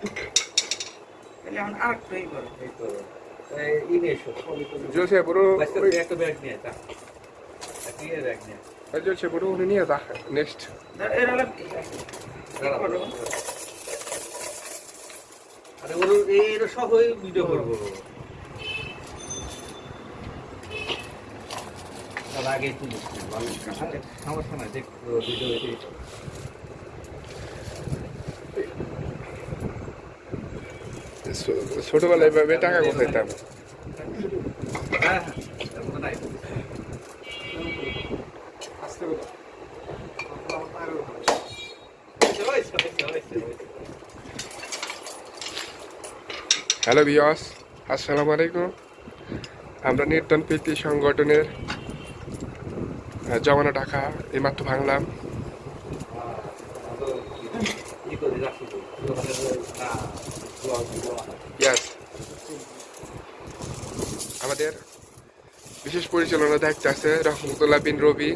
তাহলে এখন আর একটুই এই তো একটা ব্যাগ নিয়ে ব্যাগ নিয়ে বড় উনি নিয়ে যা নেক্সট। আরে ওর এর সব ওই ভিডিও করব। আগে তুলিস সমস্যা নাই দেখ ভিডিও ছোটবেলায় এভাবে টাকা হয়েছে। হ্যালো বিয়স আসসালামু আলাইকুম আমরা নির্তন প্রীতি সংগঠনের জমানো টাকা এইমাত্র ভাঙলাম ইয়াস আমাদের বিশেষ পরিচালনা দায়িত্ব আছে রহমতুল্লাহ বিন রবি।